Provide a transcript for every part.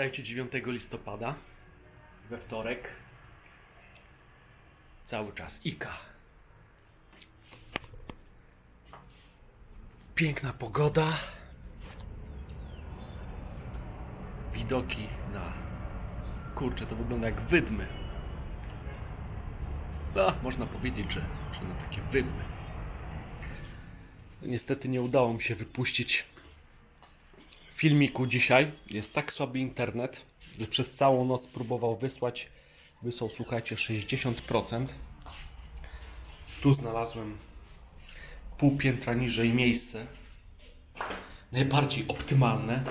Witajcie 9 listopada, we wtorek. Cały czas Ika. Piękna pogoda. Widoki na. Kurczę, to wygląda jak wydmy. No, można powiedzieć, że, że na takie wydmy. Niestety nie udało mi się wypuścić filmiku dzisiaj. Jest tak słaby internet, że przez całą noc próbował wysłać. Wysłał, słuchajcie, 60%. Tu znalazłem pół piętra niżej miejsce. Najbardziej optymalne.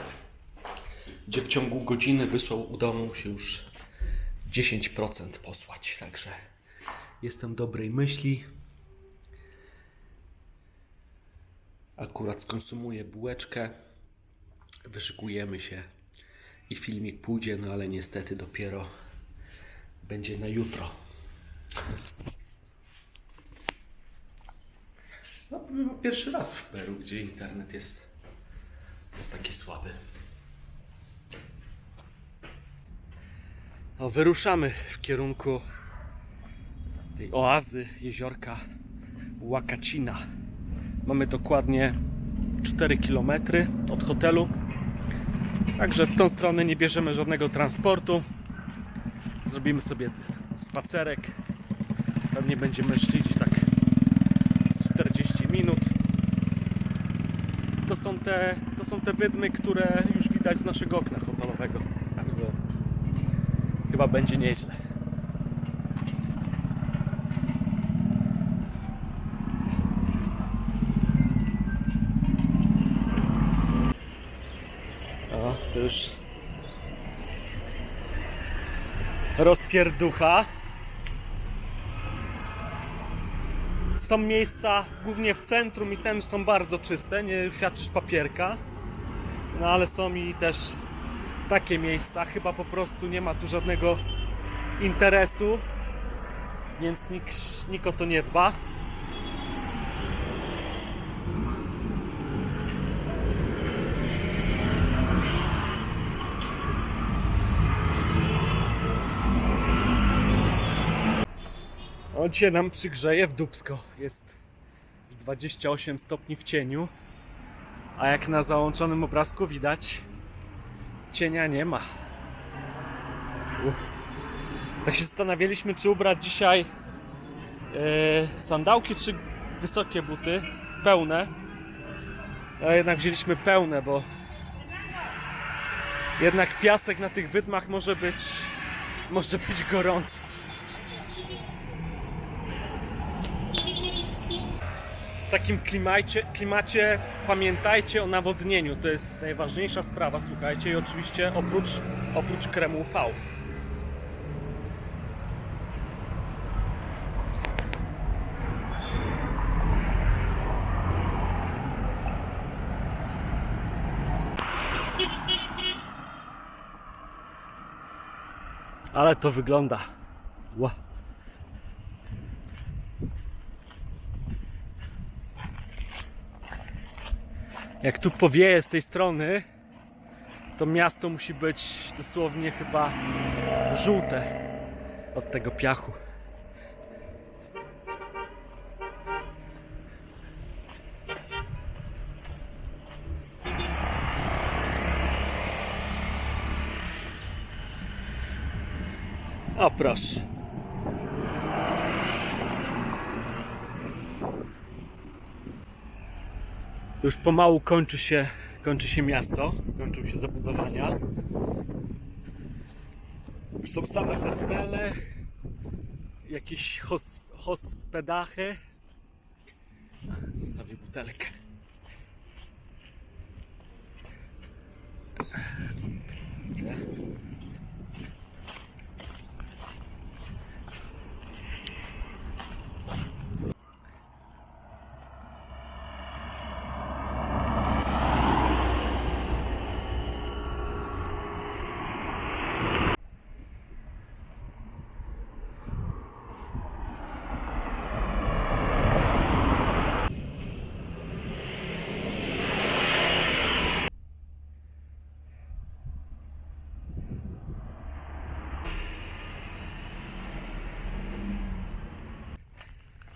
Gdzie w ciągu godziny wysłał, udało mu się już 10% posłać. Także jestem dobrej myśli. Akurat skonsumuję bułeczkę wyszykujemy się i filmik pójdzie, no ale niestety dopiero będzie na jutro. No, pierwszy raz w Peru, gdzie internet jest, jest taki słaby. No, wyruszamy w kierunku tej oazy jeziorka Łakacina. Mamy dokładnie 4 km od hotelu. Także w tą stronę nie bierzemy żadnego transportu. Zrobimy sobie spacerek. Pewnie będziemy szli tak z 40 minut. To są te, to są te wydmy, które już widać z naszego okna hotelowego. Także chyba będzie nieźle. Już rozpierducha. Są miejsca głównie w centrum i ten są bardzo czyste, nie świadczysz papierka. No ale są i też takie miejsca, chyba po prostu nie ma tu żadnego interesu, więc nikt, nikt o to nie dba. O, dzisiaj nam przygrzeje w Dubsko. Jest 28 stopni w cieniu. A jak na załączonym obrazku widać, cienia nie ma. Tak się zastanawialiśmy, czy ubrać dzisiaj e, sandałki, czy wysokie buty, pełne. A jednak wzięliśmy pełne, bo jednak piasek na tych wydmach może być, może być gorący. W takim klimacie, klimacie pamiętajcie o nawodnieniu. To jest najważniejsza sprawa, słuchajcie. I oczywiście oprócz, oprócz kremu UV. Ale to wygląda. Ła. Jak tu powieje z tej strony, to miasto musi być dosłownie chyba żółte od tego piachu. O proszę. już pomału kończy się, kończy się miasto, kończą się zabudowania. Już są same hostele, jakieś hos, hospedachy. Zostawię butelkę. Okay.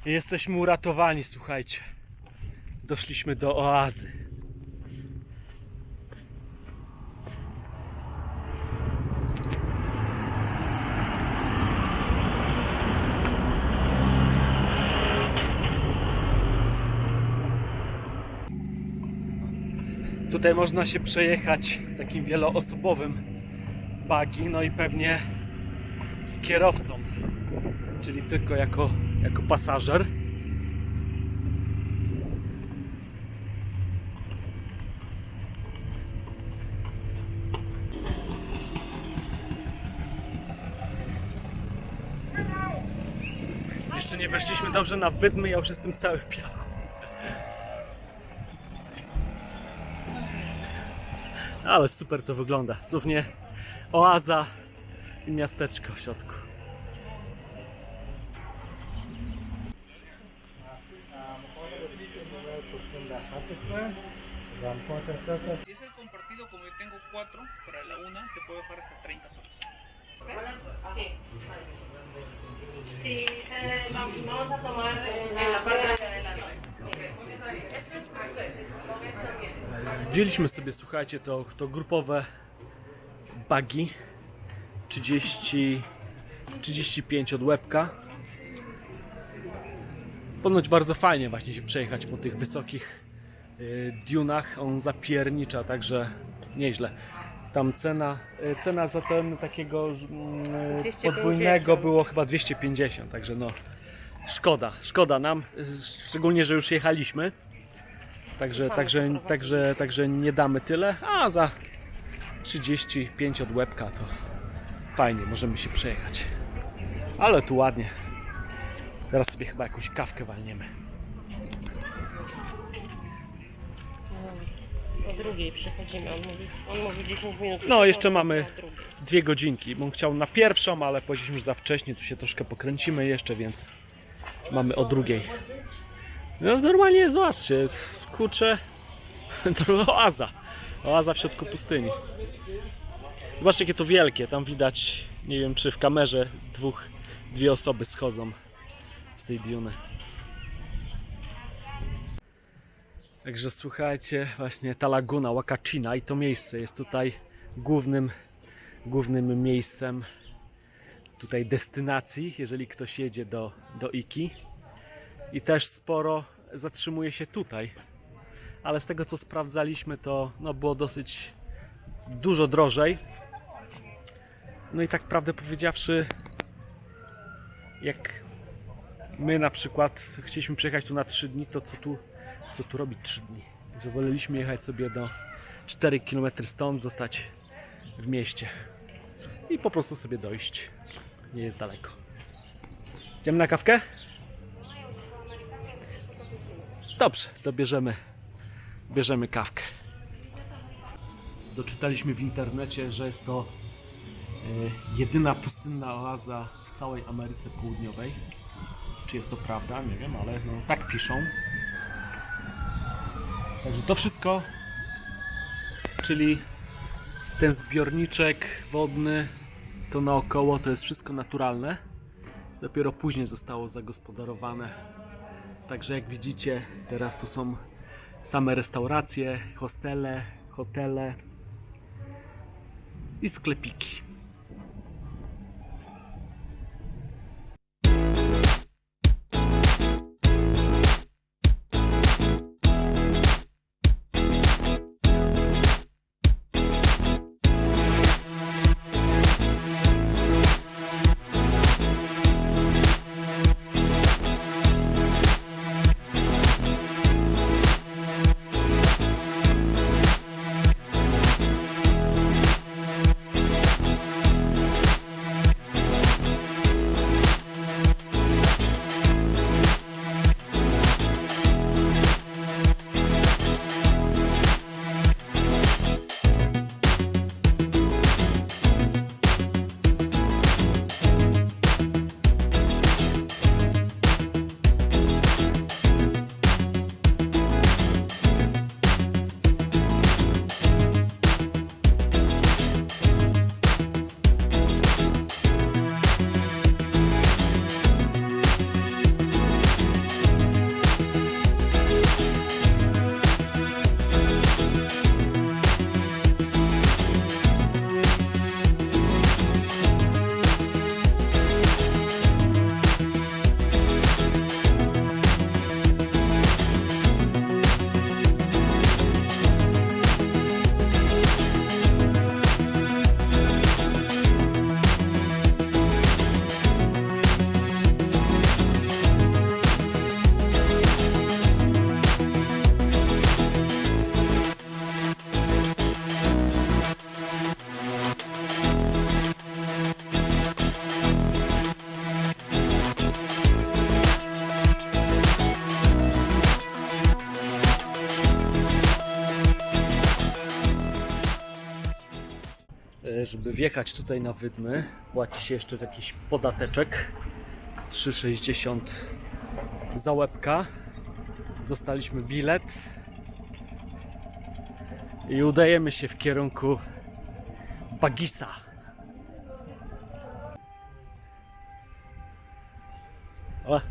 Jesteśmy uratowani, słuchajcie. Doszliśmy do oazy. Tutaj można się przejechać takim wieloosobowym buggy, no i pewnie z kierowcą, czyli tylko jako, jako pasażer. Jeszcze nie weszliśmy dobrze na wydmy, ja już jestem cały w piachu. Ale super to wygląda. Słownie oaza i miasteczko w środku. Si es el compartido, como yo tengo cuatro para la una, te puedo dejar hasta 30 soles. Sí. Sí, eh, vamos a tomar en la parte de adelante. Wzięliśmy sobie, słuchajcie, to, to grupowe buggy 30, 35 od łebka. Ponoć bardzo fajnie właśnie się przejechać po tych wysokich y, dunach. On zapiernicza, także nieźle. Tam cena, y, cena za ten takiego mm, 250. podwójnego było chyba 250, także no szkoda, szkoda nam, szczególnie, że już jechaliśmy. Także, także, także, także nie damy tyle, a za 35 od łebka to fajnie, możemy się przejechać. Ale tu ładnie. Teraz sobie chyba jakąś kawkę walniemy. O drugiej przychodzimy, on mówi, on mówi 10 minut. No, jeszcze mamy-. Dwie godzinki, bo on chciał na pierwszą, ale powiedzieliśmy, że za wcześnie, tu się troszkę pokręcimy jeszcze, więc mamy o drugiej. No normalnie, zobaczcie, kurczę, to oaza. Oaza w środku pustyni. Zobaczcie, jakie to wielkie, tam widać, nie wiem czy w kamerze dwóch, dwie osoby schodzą z tej duny. Także słuchajcie, właśnie ta laguna Wakachina i to miejsce jest tutaj głównym, głównym miejscem tutaj destynacji, jeżeli ktoś jedzie do, do Iki. I też sporo zatrzymuje się tutaj. Ale z tego co sprawdzaliśmy, to no, było dosyć dużo drożej. No i tak prawdę powiedziawszy, jak my na przykład chcieliśmy przyjechać tu na 3 dni, to co tu, co tu robić 3 dni? Że woleliśmy jechać sobie do 4 km stąd, zostać w mieście i po prostu sobie dojść. Nie jest daleko. Idziemy na kawkę? Dobrze, to bierzemy, bierzemy kawkę. Doczytaliśmy w internecie, że jest to e, jedyna pustynna oaza w całej Ameryce Południowej. Czy jest to prawda? Nie wiem, ale no, tak piszą. Także to wszystko, czyli ten zbiorniczek wodny, to naokoło to jest wszystko naturalne. Dopiero później zostało zagospodarowane. Także jak widzicie, teraz tu są same restauracje, hostele, hotele i sklepiki. Żeby wjechać tutaj na Wydmy, płaci się jeszcze jakiś podateczek. 3,60 za łebka. Dostaliśmy bilet. I udajemy się w kierunku Bagisa. O.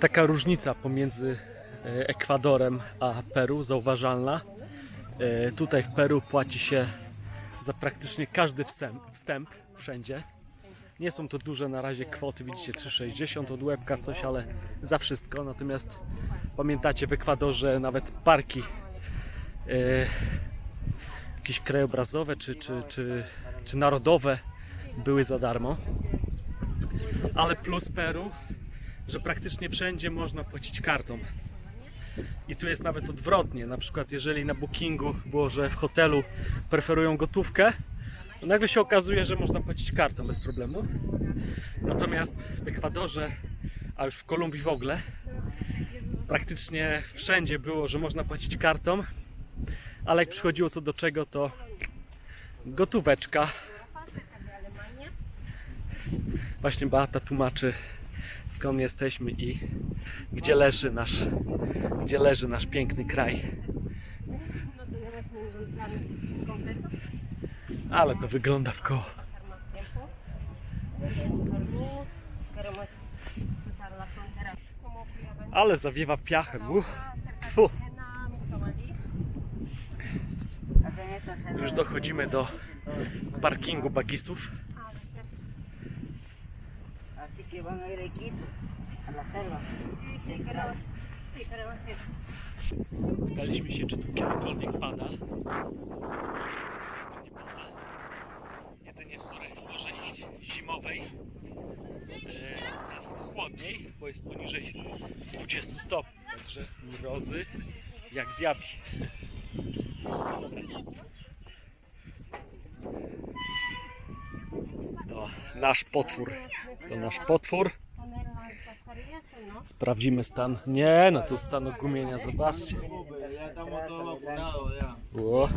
Taka różnica pomiędzy e, Ekwadorem a Peru zauważalna. E, Tutaj w Peru płaci się za praktycznie każdy wstęp, wszędzie. Nie są to duże na razie kwoty, widzicie 3,60 od łebka coś, ale za wszystko. Natomiast pamiętacie w Ekwadorze nawet parki e, jakieś krajobrazowe czy, czy, czy, czy narodowe były za darmo. Ale plus Peru, że praktycznie wszędzie można płacić kartą. I tu jest nawet odwrotnie. Na przykład, jeżeli na bookingu było, że w hotelu preferują gotówkę, to nagle się okazuje, że można płacić kartą bez problemu. Natomiast w Ekwadorze, a już w Kolumbii w ogóle, praktycznie wszędzie było, że można płacić kartą, ale jak przychodziło co do czego, to gotóweczka. Właśnie Beata tłumaczy skąd jesteśmy i gdzie leży nasz, gdzie leży nasz piękny kraj. Ale to wygląda w koło. Ale zawiewa piachem. Misovalí. Już dochodzimy do parkingu bagisów. Que van a ir a Quito, a la selva. Sí, sí, queremos, sí, queremos ir. Pytaliśmy się, czy tu kiedykolwiek pada. Nie pada. Jedynie w w porze zimowej e, jest chłodniej, bo jest poniżej 20 stopni. Także mrozy jak diabli. To nasz potwór. To nasz potwór. Sprawdzimy stan. Nie, no tu stan gumienia, zobaczcie. O,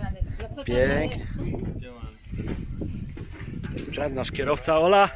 pięknie. Sprzęt nasz kierowca Ola.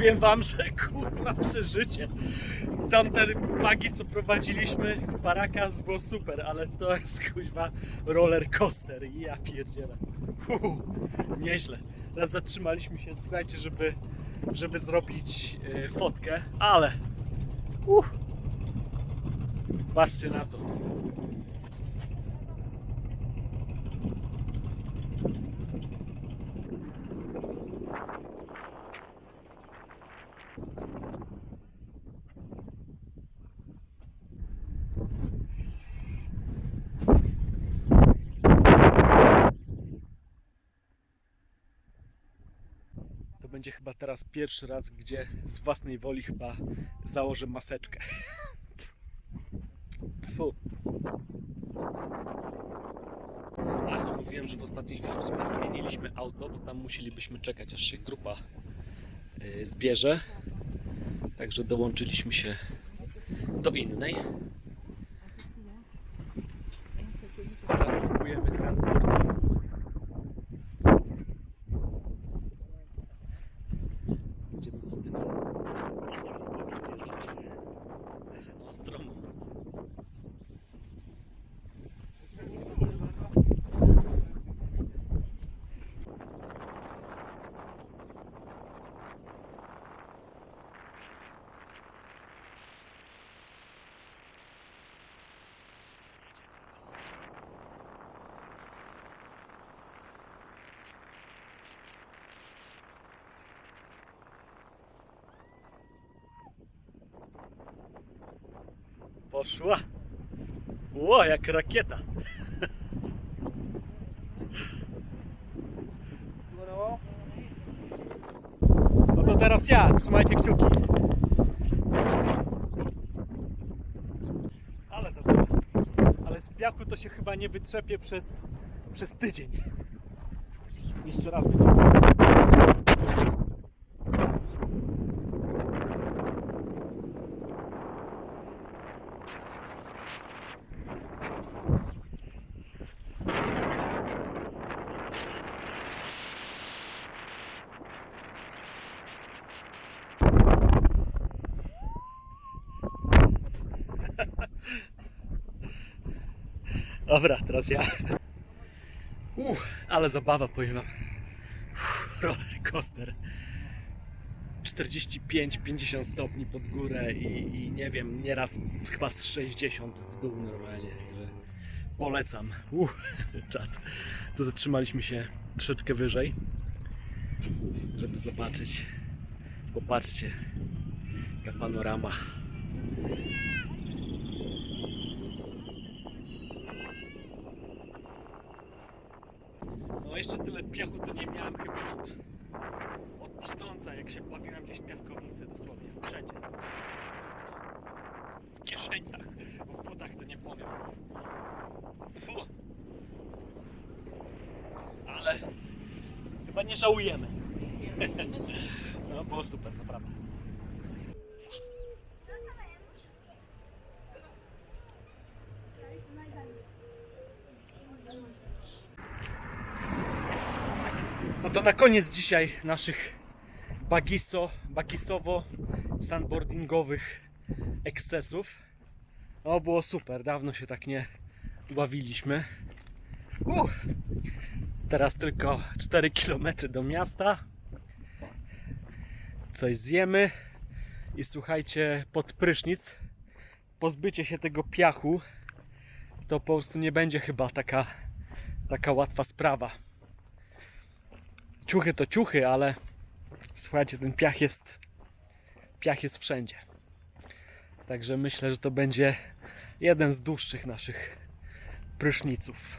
Powiem wam, że kurwa przeżycie. tamte bagi, co prowadziliśmy w Paracas było super, ale to jest kuźwa roller coaster i ja pierdzielę. Hu, nieźle. Teraz zatrzymaliśmy się, słuchajcie, żeby, żeby zrobić e, fotkę, ale uh, patrzcie na to. Będzie chyba teraz pierwszy raz, gdzie z własnej woli chyba założę maseczkę. Fu. Ale no mówiłem, że w ostatniej chwili w sumie zmieniliśmy auto, bo tam musielibyśmy czekać, aż się grupa y, zbierze. Także dołączyliśmy się do innej. Teraz próbujemy sandboardingu. Będziemy po tym, po tym spotu zjeżdżać. Ostromu. Jedzie zaraz. Poszła. Ło, jak rakieta. No to teraz ja, trzymajcie kciuki. Ale zabawa. Ale z piachu to się chyba nie wytrzepie przez, przez tydzień. Jeszcze raz będzie. Dobra, teraz ja. Uff, ale zabawa, powiem wam. Roller coaster. 45-50 stopni pod górę i, i nie wiem, nieraz chyba z 60 w dół normalnie. Polecam. Uff, czad. Tu zatrzymaliśmy się troszeczkę wyżej, żeby zobaczyć. Popatrzcie, jaka panorama. No jeszcze tyle piachu to nie miałem chyba od, od jak się bawiłem gdzieś w piaskownicy dosłownie, wszędzie. W kieszeniach, w butach to nie powiem. Fu. Ale chyba nie żałujemy. No było super, naprawdę. No to na koniec dzisiaj naszych bagiso, bagisowo sandboardingowych ekscesów. O, było super, dawno się tak nie bawiliśmy. Uh, teraz tylko 4 km do miasta. Coś zjemy i słuchajcie, pod prysznic pozbycie się tego piachu to po prostu nie będzie chyba taka, taka łatwa sprawa ciuchy to ciuchy, ale słuchajcie, ten piach jest piach jest wszędzie. Także myślę, że to będzie jeden z dłuższych naszych pryszniców.